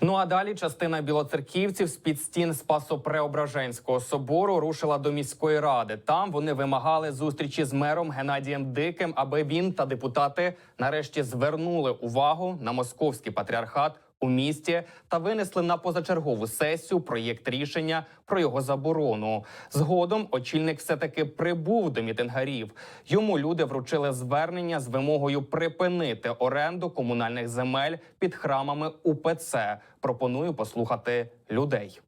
Ну а далі частина білоцерківців з під стін Спасо-Преображенського собору рушила до міської ради. Там вони вимагали зустрічі з мером Геннадієм Диким, аби він та депутати нарешті звернули увагу на московський патріархат у місті та винесли на позачергову сесію проєкт рішення про його заборону. Згодом очільник все таки прибув до мітингарів. Йому люди вручили звернення з вимогою припинити оренду комунальних земель під храмами УПЦ. Пропоную послухати людей.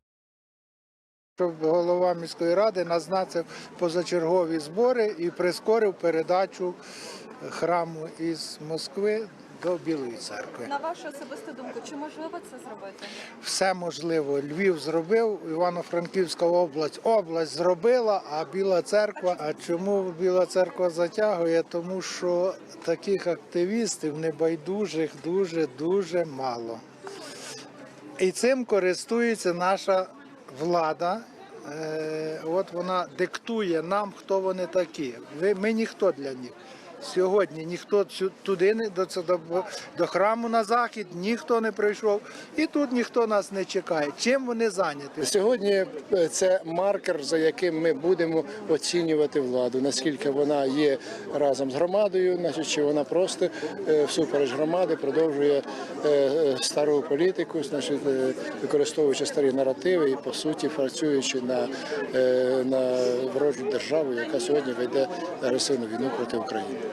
щоб голова міської ради назначив позачергові збори і прискорив передачу храму із Москви до Білої церкви. На вашу особисту думку, чи можливо це зробити? Все можливо. Львів зробив, Івано-Франківська область область зробила, а Біла церква. А чому Біла церква затягує? Тому що таких активістів небайдужих дуже дуже мало. І цим користується наша влада. Е, От вона диктує нам, хто вони такі. Ми ніхто для них. Сьогодні ніхто туди не до, до, храму на захід, ніхто не прийшов, і тут ніхто нас не чекає. Чим вони зайняті? Сьогодні е, це маркер, за яким ми будемо оцінювати владу, наскільки вона є разом з громадою, значить, чи вона просто е, всупереч громади продовжує е, стару політику, значить, використовуючи старі наративи і по суті працюючи на, на ворожу державу, яка сьогодні веде агресивну війну проти України.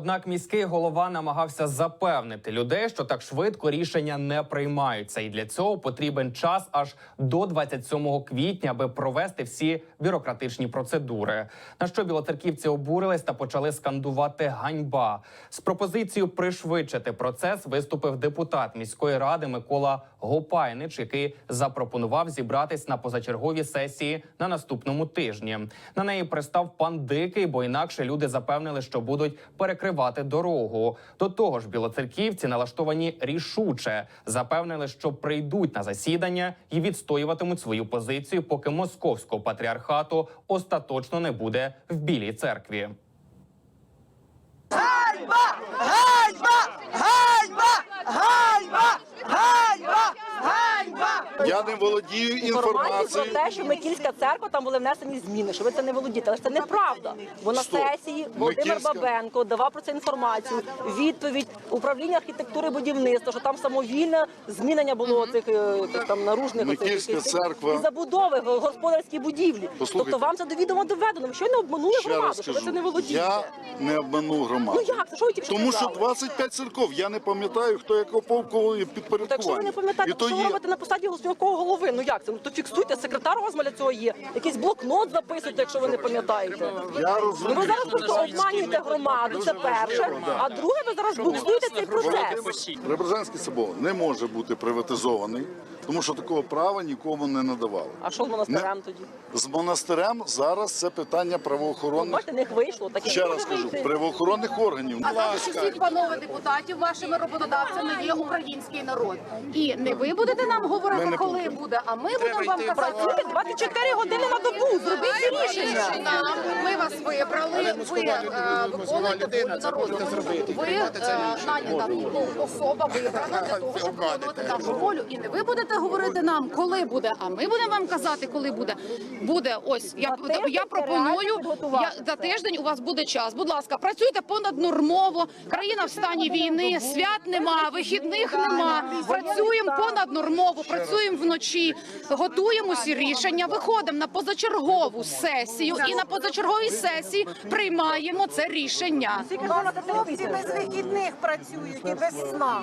Однак міський голова намагався запевнити людей, що так швидко рішення не приймаються, і для цього потрібен час аж до 27 квітня, аби провести всі бюрократичні процедури. На що білоцерківці обурились та почали скандувати ганьба з пропозицією пришвидшити процес. Виступив депутат міської ради Микола Гопайнич, який запропонував зібратись на позачергові сесії на наступному тижні. На неї пристав пан Дикий, бо інакше люди запевнили, що будуть перекривати дорогу. До того ж, білоцерківці налаштовані рішуче запевнили, що прийдуть на засідання і відстоюватимуть свою позицію, поки московського патріархату остаточно не буде в білій церкві. Я не володію інформацію про те, що Микільська церква там були внесені зміни, що ви це не володієте. Але це неправда. Бо на сесії Володимир Бабенко давав про це інформацію. Відповідь управління архітектури і будівництва, що там самовільне змінення було цих е, там наружних Микільська церква. і забудови в господарській будівлі. Послухайте. Тобто вам це довідомо доведено. Ви щойно обманули громаду, що ви це не володієте. я не обманув громаду. Ну як це? Що ви тільки Тому що сказали? 25 церков, я не пам'ятаю, хто якого полкового Так якщо ви не пам'ятаєте, що ви робите на посаді міського голови? Ну як це? Ну то фіксуйте, секретар у вас для цього є. Якийсь блокнот записуйте, якщо ви не пам'ятаєте. Я Ну, розумію. ви зараз просто обманюєте громаду, це перше. А друге, ви зараз буксуєте цей процес. Преображенський собор не може бути приватизований, тому що такого права нікому не надавали. А що з монастирем тоді? З монастирем зараз це питання Ну, правоохоронних. Бачите, не вийшло. Так і Ще раз кажу, правоохоронних органів. А також усіх панове депутатів, вашими роботодавцями є український народ. І не ви будете нам говорити, не коли буде, а ми будемо вам казати. Працюйте 24 години на добу, зробіть рішення. Ми вас вибрали, ви е, виконуєте народу. Ви е, нанята ну, особа вибрана для того, щоб виконувати нашу волю. І не ви будете говорити нам, коли буде, а ми будемо вам казати, коли буде. Буде ось я, я пропоную. Я, за тиждень у вас буде час. Будь ласка, працюйте понаднормово. Країна в стані війни, свят нема, вихідних нема. Працюємо понаднормово, працюємо вночі, готуємо всі рішення, виходимо на позачергову сесію і на позачерговій сесії приймаємо це рішення. Хлопці без вихідних працюють і без сна.